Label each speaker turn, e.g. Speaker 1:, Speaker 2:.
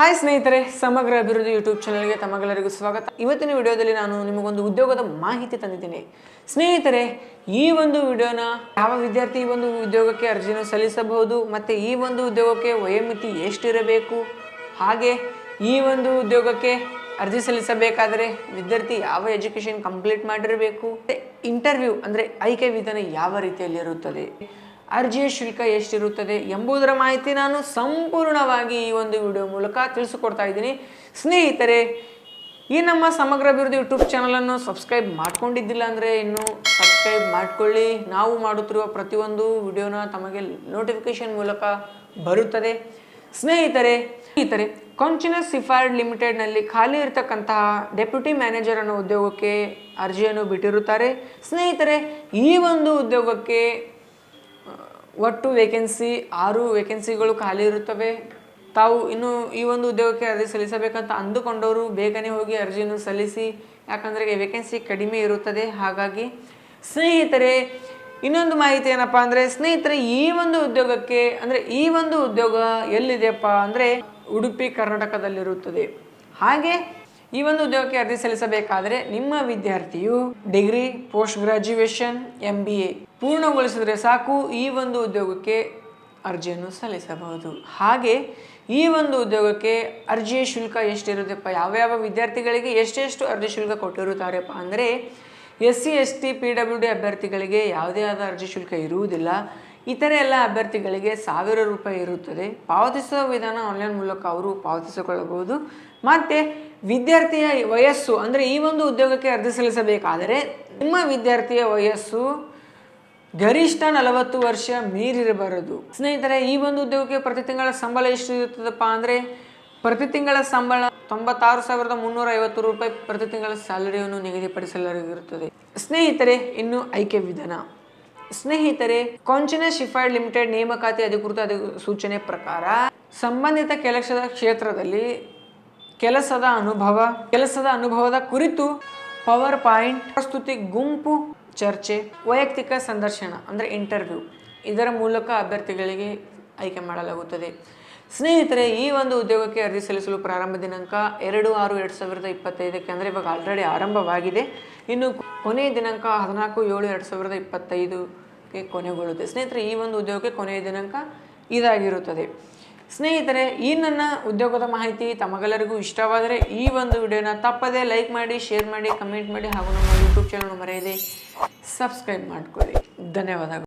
Speaker 1: Hi ಸ್ನೇಹಿತರೆ, ಸಮಗ್ರ ಅಭಿವೃದ್ಧಿ ಯೂಟ್ಯೂಬ್ ಚಾನಲ್ಗೆ ತಮಗೆಲ್ಲರಿಗೂ ಸ್ವಾಗತ. ಇವತ್ತಿನ ವಿಡಿಯೋದಲ್ಲಿ ನಾನು ನಿಮಗೊಂದು ಉದ್ಯೋಗದ ಮಾಹಿತಿ ತಂದಿದ್ದೀನಿ. ಸ್ನೇಹಿತರೆ, ಈ ಒಂದು ವಿಡಿಯೋನ ಯಾವ ವಿದ್ಯಾರ್ಥಿ ಈ ಒಂದು ಉದ್ಯೋಗಕ್ಕೆ ಅರ್ಜಿಯನ್ನು ಸಲ್ಲಿಸಬಹುದು, ಮತ್ತು ಈ ಒಂದು ಉದ್ಯೋಗಕ್ಕೆ ವಯೋಮಿತಿ ಎಷ್ಟಿರಬೇಕು? ಹಾಗೆ ಈ ಒಂದು ಉದ್ಯೋಗಕ್ಕೆ ಅರ್ಜಿ ಸಲ್ಲಿಸಬೇಕಾದರೆ ವಿದ್ಯಾರ್ಥಿ ಯಾವ ಎಜುಕೇಷನ್ ಕಂಪ್ಲೀಟ್ ಮಾಡಿರಬೇಕು? ಇಂಟರ್ವ್ಯೂ ಅಂದರೆ ಆಯ್ಕೆ ವಿಧಾನ ಯಾವ ರೀತಿಯಲ್ಲಿರುತ್ತದೆ ಅರ್ಜಿಯ ಶುಲ್ಕ ಎಷ್ಟಿರುತ್ತದೆ ಎಂಬುದರ ಮಾಹಿತಿ ನಾನು ಸಂಪೂರ್ಣವಾಗಿ ಈ ಒಂದು ವಿಡಿಯೋ ಮೂಲಕ ತಿಳಿಸಿಕೊಡ್ತಾ ಇದ್ದೀನಿ. ಸ್ನೇಹಿತರೆ, ಈ ನಮ್ಮ ಸಮಗ್ರ ಅಭಿವೃದ್ಧಿ ಯೂಟ್ಯೂಬ್ ಚಾನಲನ್ನು ಸಬ್ಸ್ಕ್ರೈಬ್ ಮಾಡ್ಕೊಂಡಿದ್ದಿಲ್ಲ ಅಂದರೆ ಇನ್ನು ಸಬ್ಸ್ಕ್ರೈಬ್ ಮಾಡಿಕೊಳ್ಳಿ. ನಾವು ಮಾಡುತ್ತಿರುವ ಪ್ರತಿಯೊಂದು ವಿಡಿಯೋನ ತಮಗೆ ನೋಟಿಫಿಕೇಶನ್ ಮೂಲಕ ಬರುತ್ತದೆ. ಸ್ನೇಹಿತರೆ ಸ್ನೇಹಿತರೆ, ಕೊಂಚಿನ ಸಿಫಾರ್ಡ್ ಲಿಮಿಟೆಡ್ನಲ್ಲಿ ಖಾಲಿ ಇರತಕ್ಕಂತಹ ಡೆಪ್ಯೂಟಿ ಮ್ಯಾನೇಜರ್ ಅನ್ನೋ ಉದ್ಯೋಗಕ್ಕೆ ಅರ್ಜಿಯನ್ನು ಬಿಟ್ಟಿರುತ್ತಾರೆ. ಸ್ನೇಹಿತರೆ, ಈ ಒಂದು ಉದ್ಯೋಗಕ್ಕೆ ಒಟ್ಟು ವೇಕೆನ್ಸಿ ಆರು ವೇಕೆನ್ಸಿಗಳು ಖಾಲಿ ಇರುತ್ತವೆ. ತಾವು ಇನ್ನು ಈ ಒಂದು ಉದ್ಯೋಗಕ್ಕೆ ಅರ್ಜಿ ಸಲ್ಲಿಸಬೇಕಂತ ಅಂದುಕೊಂಡವರು ಬೇಗನೆ ಹೋಗಿ ಅರ್ಜಿಯನ್ನು ಸಲ್ಲಿಸಿ, ಯಾಕಂದರೆ ವೇಕೆನ್ಸಿ ಕಡಿಮೆ ಇರುತ್ತದೆ. ಹಾಗಾಗಿ ಸ್ನೇಹಿತರೆ, ಇನ್ನೊಂದು ಮಾಹಿತಿ ಏನಪ್ಪ ಅಂದರೆ, ಸ್ನೇಹಿತರೆ, ಈ ಒಂದು ಉದ್ಯೋಗಕ್ಕೆ ಅಂದರೆ ಈ ಒಂದು ಉದ್ಯೋಗ ಎಲ್ಲಿದೆಯಪ್ಪ ಅಂದರೆ ಉಡುಪಿ ಕರ್ನಾಟಕದಲ್ಲಿರುತ್ತದೆ. ಹಾಗೆ ಈ ಒಂದು ಉದ್ಯೋಗಕ್ಕೆ ಅರ್ಜಿ ಸಲ್ಲಿಸಬೇಕಾದರೆ ನಿಮ್ಮ ವಿದ್ಯಾರ್ಥಿಯು degree, post graduation M B A ಪೂರ್ಣಗೊಳಿಸಿದರೆ ಸಾಕು ಈ ಒಂದು ಉದ್ಯೋಗಕ್ಕೆ ಅರ್ಜಿಯನ್ನು ಸಲ್ಲಿಸಬಹುದು. ಹಾಗೆ ಈ ಒಂದು ಉದ್ಯೋಗಕ್ಕೆ ಅರ್ಜಿಯ ಶುಲ್ಕ ಎಷ್ಟಿರುತ್ತಪ್ಪ ಯಾವ್ಯಾವ ವಿದ್ಯಾರ್ಥಿಗಳಿಗೆ ಎಷ್ಟೆಷ್ಟು ಅರ್ಜಿ ಶುಲ್ಕ ಕೊಟ್ಟಿರುತ್ತಾರೆಪ್ಪ ಅಂದರೆ S C, S T, P W D ಅಭ್ಯರ್ಥಿಗಳಿಗೆ ಯಾವುದೇ ಆದ ಅರ್ಜಿ ಶುಲ್ಕ ಇರುವುದಿಲ್ಲ. ಇತರೆ ಎಲ್ಲ ಅಭ್ಯರ್ಥಿಗಳಿಗೆ ಸಾವಿರ ರೂಪಾಯಿ ಇರುತ್ತದೆ. ಪಾವತಿಸುವ ವಿಧಾನ ಆನ್ಲೈನ್ ಮೂಲಕ ಅವರು ಪಾವತಿಸಿಕೊಳ್ಳಬಹುದು. ಮತ್ತು ವಿದ್ಯಾರ್ಥಿಯ ವಯಸ್ಸು, ಅಂದರೆ ಈ ಒಂದು ಉದ್ಯೋಗಕ್ಕೆ ಅರ್ಜಿ ಸಲ್ಲಿಸಬೇಕಾದರೆ ನಿಮ್ಮ ವಿದ್ಯಾರ್ಥಿಯ ವಯಸ್ಸು ಗರಿಷ್ಠ ನಲವತ್ತು ವರ್ಷ ಮೀರಿರಬಾರದು. ಸ್ನೇಹಿತರೆ, ಈ ಒಂದು ಉದ್ಯೋಗಕ್ಕೆ ಪ್ರತಿ ತಿಂಗಳ ಸಂಬಳ ಎಷ್ಟು ಇರುತ್ತದಪ್ಪ ಅಂದರೆ ಪ್ರತಿ ತಿಂಗಳ ಸಂಬಳ ತೊಂಬತ್ತಾರು ಸಾವಿರದ ಮುನ್ನೂರ ಐವತ್ತು ರೂಪಾಯಿ ಪ್ರತಿ ತಿಂಗಳ ಸ್ಯಾಲರಿಯನ್ನು ನಿಗದಿಪಡಿಸಲಾಗಿರುತ್ತದೆ. ಸ್ನೇಹಿತರೆ, ಇನ್ನು ಆಯ್ಕೆ ವಿಧಾನ. ಸ್ನೇಹಿತರೆ, ಕೊಂಚಿನ ಶಿಫೈಡ್ ಲಿಮಿಟೆಡ್ ನೇಮಕಾತಿ ಅಧಿಕೃತ ಅಧಿ ಸೂಚನೆ ಪ್ರಕಾರ ಸಂಬಂಧಿತ ಕೆಲಸದ ಕ್ಷೇತ್ರದಲ್ಲಿ ಕೆಲಸದ ಅನುಭವ, ಕೆಲಸದ ಅನುಭವದ ಕುರಿತು ಪವರ್ ಪಾಯಿಂಟ್ ಪ್ರಸ್ತುತಿ, ಗುಂಪು ಚರ್ಚೆ, ವೈಯಕ್ತಿಕ ಸಂದರ್ಶನ ಅಂದರೆ ಇಂಟರ್ವ್ಯೂ ಇದರ ಮೂಲಕ ಅಭ್ಯರ್ಥಿಗಳಿಗೆ ಆಯ್ಕೆ ಮಾಡಲಾಗುತ್ತದೆ. ಸ್ನೇಹಿತರೆ, ಈ ಒಂದು ಉದ್ಯೋಗಕ್ಕೆ ಅರ್ಜಿ ಸಲ್ಲಿಸಲು ಪ್ರಾರಂಭ ದಿನಾಂಕ ಎರಡು ಆರು ಎರಡು ಸಾವಿರದ ಇಪ್ಪತ್ತೈದಕ್ಕೆ ಅಂದರೆ ಇವಾಗ ಆಲ್ರೆಡಿ ಆರಂಭವಾಗಿದೆ. ಇನ್ನು ಕೊನೆಯ ದಿನಾಂಕ ಹದಿನಾಲ್ಕು ಏಳು ಎರಡು ಸಾವಿರದ ಇಪ್ಪತ್ತೈದಕ್ಕೆ ಕೊನೆಗೊಳ್ಳುತ್ತೆ. ಸ್ನೇಹಿತರೆ, ಈ ಒಂದು ಉದ್ಯೋಗಕ್ಕೆ ಕೊನೆಯ ದಿನಾಂಕ ಇದಾಗಿರುತ್ತದೆ. ಸ್ನೇಹಿತರೆ, ಈ ನನ್ನ ಉದ್ಯೋಗದ ಮಾಹಿತಿ ತಮಗೆಲ್ಲರಿಗೂ ಇಷ್ಟವಾದರೆ ಈ ಒಂದು ವಿಡಿಯೋನ ತಪ್ಪದೇ ಲೈಕ್ ಮಾಡಿ, ಶೇರ್ ಮಾಡಿ, ಕಮೆಂಟ್ ಮಾಡಿ ಹಾಗೂ ನಮ್ಮ ಯೂಟ್ಯೂಬ್ ಚಾನಲ್ ಮರೆಯದೆ ಸಬ್ಸ್ಕ್ರೈಬ್ ಮಾಡ್ಕೊಳ್ಳಿ. ಧನ್ಯವಾದಗಳು.